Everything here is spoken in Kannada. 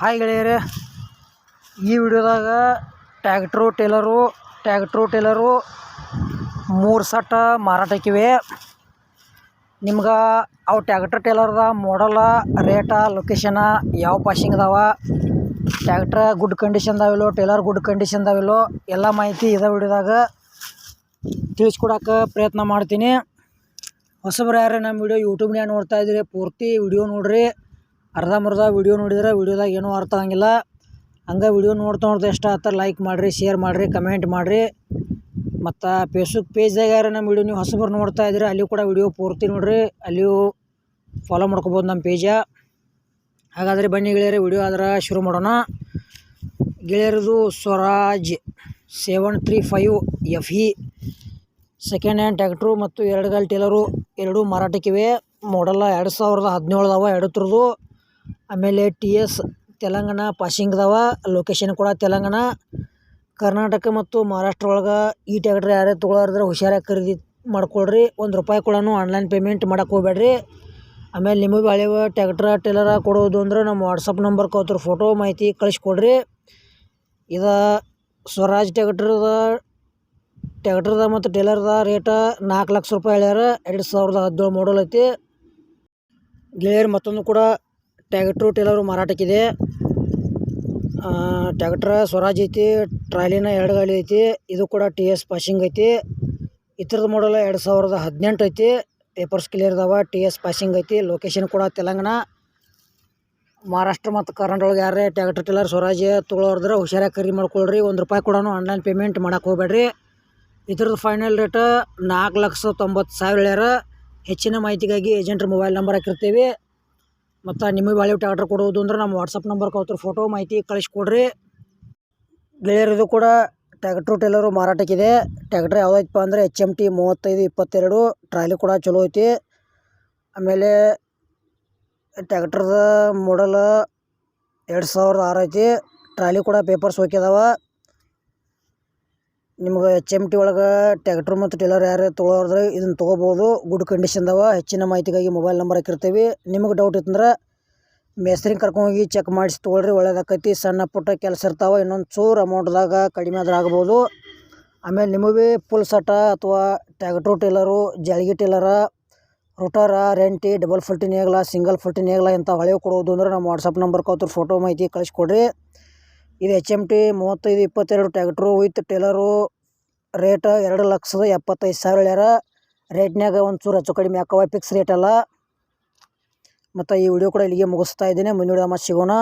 ಹಾಯ್ ಗೆಳೆಯರೇ, ಈ ವಿಡಿಯೋದಾಗ ಟ್ಯಾಕ್ಟ್ರು, ಟೇಲರು ಟ್ಯಾಕ್ಟ್ರು, ಟೇಲರು ಮೂರು ಸಟ್ಟ ಮಾರಾಟಕ್ಕಿವೆ ನಿಮ್ಗೆ ಅವು ಟ್ಯಾಕ್ಟ್ರ್, ಟೇಲರ್ದ ಮಾಡಲ ರೇಟ ಲೊಕೇಶನ ಯಾವ ಪಾಶಿಂಗ್ ಅದಾವ, ಟ್ಯಾಕ್ಟ್ರ ಗುಡ್ ಕಂಡೀಷನ್ದಾವಿಲ್ಲೋ ಟೇಲರ್ ಗುಡ್ ಕಂಡೀಷನ್ದಾವಿಲ್ಲೋ ಎಲ್ಲ ಮಾಹಿತಿ ಇದೇ ವಿಡಿಯೋದಾಗ ತಿಳಿಸ್ಕೊಡಕ್ಕೆ ಪ್ರಯತ್ನ ಮಾಡ್ತೀನಿ. ಹೊಸಬ್ರು ಯಾರು ನಮ್ಮ ವಿಡಿಯೋ ಯೂಟ್ಯೂಬ್ನ್ಯಾಗ ನೋಡ್ತಾ ಇದ್ದೀರಿ, ಪೂರ್ತಿ ವಿಡಿಯೋ ನೋಡ್ರಿ. ಅರ್ಧಂಬರ್ಧ ವಿಡಿಯೋ ನೋಡಿದ್ರೆ ವೀಡಿಯೋದಾಗ ಏನೂ ಅರ್ಥ ಆಗಂಗಿಲ್ಲ. ಹಂಗೆ ವಿಡಿಯೋ ನೋಡ್ತಾ ನೋಡ್ತಾ ಎಷ್ಟು ಆತ ಲೈಕ್ ಮಾಡಿರಿ ಶೇರ್ ಮಾಡಿರಿ ಕಮೆಂಟ್ ಮಾಡಿರಿ. ಮತ್ತು ಫೇಸ್ಬುಕ್ ಪೇಜ್ದಾಗ ಯಾರು ನಮ್ಮ ವಿಡಿಯೋ ನೀವು ಹೊಸಬ್ರು ನೋಡ್ತಾ ಇದ್ದೀರಿ ಅಲ್ಲಿ ಕೂಡ ವೀಡಿಯೋ ಪೂರ್ತಿ ನೋಡಿರಿ. ಅಲ್ಲಿಯೂ ಫಾಲೋ ಮಾಡ್ಕೊಬೋದು ನಮ್ಮ ಪೇಜ ಹಾಗಾದರೆ ಬನ್ನಿ ಗೆಳೆಯರೆ ವಿಡಿಯೋ ಆದ್ರೆ ಶುರು ಮಾಡೋಣ. ಗೆಳೆಯರದು Swaraj seven three five F E second hand tractor ಮತ್ತು ಎರಡು ಗಾಲ್ ಟೇಲರು ಎರಡೂ ಮಾರಾಟಕ್ಕಿವೆ ಮಾಡಲ್ಲ ಎರಡು ಸಾವಿರದ ಹದಿನೇಳು ಅದಾವ, ಎರಡು ಥರದ್ದು ಆಮೇಲೆ T S Telangana passing location ಕೂಡ ತೆಲಂಗಾಣ. ಕರ್ನಾಟಕ ಮತ್ತು ಮಹಾರಾಷ್ಟ್ರ ಒಳಗೆ ಈ ಟ್ಯಾಕ್ಟ್ರ್ ಯಾರೇ ತೊಗೊಳಾರ್ದ್ರೆ ಹುಷಾರಾಗಿ ಖರೀದಿ ಮಾಡ್ಕೊಳ್ರಿ. ಒಂದು ರೂಪಾಯಿ ಕೂಡ ಆನ್ಲೈನ್ ಪೇಮೆಂಟ್ ಮಾಡಕ್ಕೆ ಹೋಗ್ಬೇಡ್ರಿ ಆಮೇಲೆ ನಿಮಗೆ ಹಳೆವ ಟ್ಯಾಕ್ಟ್ರ ಟೇಲರ ಕೊಡೋದು ಅಂದ್ರೆ ನಮ್ಮ ವಾಟ್ಸಪ್ ನಂಬರ್ ಅವ್ರ ಫೋಟೋ ಮಾಹಿತಿ ಕಳಿಸ್ಕೊಡ್ರಿ. ಇದು ಸ್ವರಾಜ್ ಟ್ಯಾಕ್ಟ್ರದ ಟ್ಯಾಕ್ಟ್ರದ ಮತ್ತು ಟೇಲರ್ದ ರೇಟ ನಾಲ್ಕು ಲಕ್ಷ ರೂಪಾಯಿ ಹೇಳ್ಯಾರ. ಎರಡು ಸಾವಿರದ ಹದಿನೇಳು ಮಾಡಲ್ ಐತಿ. ಗೆಳೆಯರು ಮತ್ತೊಂದು ಕೂಡ ಟ್ಯಾಕ್ಟ್ರು ಟೇಲರು ಮಾರಾಟಕ್ಕಿದೆ. ಟ್ಯಾಕ್ಟ್ರ ಸ್ವರಾಜ್ ಐತಿ, ಟ್ರಾಲಿನ ಎರಡು ಗಾಲಿ ಐತಿ, ಇದು ಕೂಡ ಟಿ ಎಸ್ ಪಾಸಿಂಗ್ ಐತಿ. ಇತರದ ಮಾಡಲ್ ಎರಡು ಸಾವಿರದ ಹದಿನೆಂಟು ಐತಿ. ಪೇಪರ್ಸ್ ಕ್ಲಿಯರ್ ಅದಾವ, ಟಿ ಎಸ್ ಪಾಸಿಂಗ್ ಐತಿ ಲೊಕೇಶನ್ ಕೂಡ ತೆಲಂಗಾಣ. ಮಹಾರಾಷ್ಟ್ರ ಮತ್ತು ಕರ್ನಾಟಕ ಒಳಗೆ ಯಾರೇ ಟ್ಯಾಕ್ಟ್ರ್ ಟೇಲರ್, ಸ್ವರಾಜ್ ತೊಗೊಳೋರ್ದ್ರೆ ಹುಷಾರಾಗಿ ಖರೀದಿ ಮಾಡ್ಕೊಳ್ರಿ. ಒಂದು ರೂಪಾಯಿ ಕೂಡ ಆನ್ಲೈನ್ ಪೇಮೆಂಟ್ ಮಾಡೋಕೆ ಹೋಗ್ಬೇಡ್ರಿ. ಇದ್ರದ್ದು ಫೈನಲ್ ರೇಟ್ ನಾಲ್ಕು ಲಕ್ಷ ತೊಂಬತ್ತು ಸಾವಿರ ಹೇಳ್ಯಾರ. ಹೆಚ್ಚಿನ ಮಾಹಿತಿಗಾಗಿ ಏಜೆಂಟ್ರ ಮೊಬೈಲ್ ನಂಬರ್ ಹಾಕಿರ್ತೀವಿ. ಮತ್ತು ನಿಮಗೆ ಬಾಳೆ ಆರ್ಡ್ರ್ ಕೊಡೋದು ಅಂದ್ರೆ ನಮ್ಮ ವಾಟ್ಸಪ್ ನಂಬರ್ ಅವ್ರ ಫೋಟೋ ಮಾಹಿತಿ ಕಳಿಸ್ಕೊಡ್ರಿ. ಗೆಳೆಯರದು ಕೂಡ ಟ್ಯಾಕ್ಟ್ರು, ಟೇಲರು ಮಾರಾಟಕ್ಕಿದೆ. ಟ್ಯಾಕ್ಟ್ರ್ ಯಾವುದೈತಪ್ಪ ಅಂದರೆ ಎಚ್ ಎಂ ಟಿ ಮೂವತ್ತೈದು ಇಪ್ಪತ್ತೆರಡು, ಟ್ರಾಲಿ ಕೂಡ ಚಲೋ ಐತಿ. ಆಮೇಲೆ ಟ್ಯಾಕ್ಟ್ರದ ಮಾಡಲ ಎರಡು ಸಾವಿರದ ಆರು ಐತಿ. ಟ್ರಾಲಿ ಕೂಡ ಪೇಪರ್ಸ್ ಅದಾವ ನಿಮ್ಗೆ ಎಚ್ ಒಳಗೆ ಟ್ಯಾಕ್ಟ್ರು ಮತ್ತು ಟೇಲರ್ ಯಾರು ತೊಗೊಳೋದ್ರೆ ಇದನ್ನು ತೊಗೋಬೋದು. ಗುಡ್ ಕಂಡೀಷನ್ ಕಂಡೀಷನ್ದವ ಹೆಚ್ಚಿನ ಮಾಹಿತಿಗಾಗಿ ಮೊಬೈಲ್ ನಂಬರ್ ಹಾಕಿರ್ತೀವಿ. ನಿಮಗೆ ಡೌಟ್ ಇತ್ತಂದ್ರೆ ಮೇಸ್ತ್ರಿನ ಕರ್ಕೊಂಡೋಗಿ ಚೆಕ್ ಮಾಡಿಸಿ ತೊಗೊಳ್ರಿ, ಒಳ್ಳೇದಾಕೈತಿ. ಸಣ್ಣ ಪುಟ್ಟ ಕೆಲಸ ಇರ್ತಾವೆ, ಇನ್ನೊಂದು ಚೂರು ಅಮೌಂಟ್ದಾಗ ಕಡಿಮೆ ಆದ್ರೆ ಆಗ್ಬೋದು. ಆಮೇಲೆ ನಿಮಗೆ ಫುಲ್ ಸಟ ಅಥವಾ ಟ್ಯಾಕ್ಟ್ರು ಟೇಲರು ಜಾಳ್ಗಿ ಟೇಲರ ರೋಟರ ರೆಂಟಿ ಡಬಲ್ ಫುಲ್ಟಿ ನೇಗ್ಲ ಸಿಂಗಲ್ ಫುಲ್ಟಿ ನೇಗ್ಲ ಇಂಥ ಹೊಳೆ ಕೊಡೋದು ಅಂದ್ರೆ ನಮ್ಮ ವಾಟ್ಸಪ್ ನಂಬರ್ ಕೊತ್ತರು ಫೋಟೋ ಮಾಹಿತಿ ಕಳಿಸ್ಕೊಡ್ರಿ ಇದು ಎಚ್ ಎಂ ಟಿ ಮೂವತ್ತೈದು, ಇಪ್ಪತ್ತೆರಡು ಟ್ಯಾಕ್ಟ್ರು ವಿತ್ ಟೇಲರು ರೇಟ್ ಎರಡು ಲಕ್ಷದ ಎಪ್ಪತ್ತೈದು ಸಾವಿರ ಹೇಳ್ಯಾರ. ರೇಟ್ನಾಗ ಒಂದು ಚೂರು ಹೆಚ್ಚು ಕಡಿಮೆ ಹಾಕವ ಫಿಕ್ಸ್ ರೇಟ್ ಅಲ್ಲ ಮತ್ತು ಈ ವಿಡಿಯೋ ಕೂಡ ಇಲ್ಲಿಗೆ ಮುಗಿಸ್ತಾ ಇದ್ದೀನಿ. ಮುಂದಿನ ಮತ್ತೆ ಸಿಗೋಣ.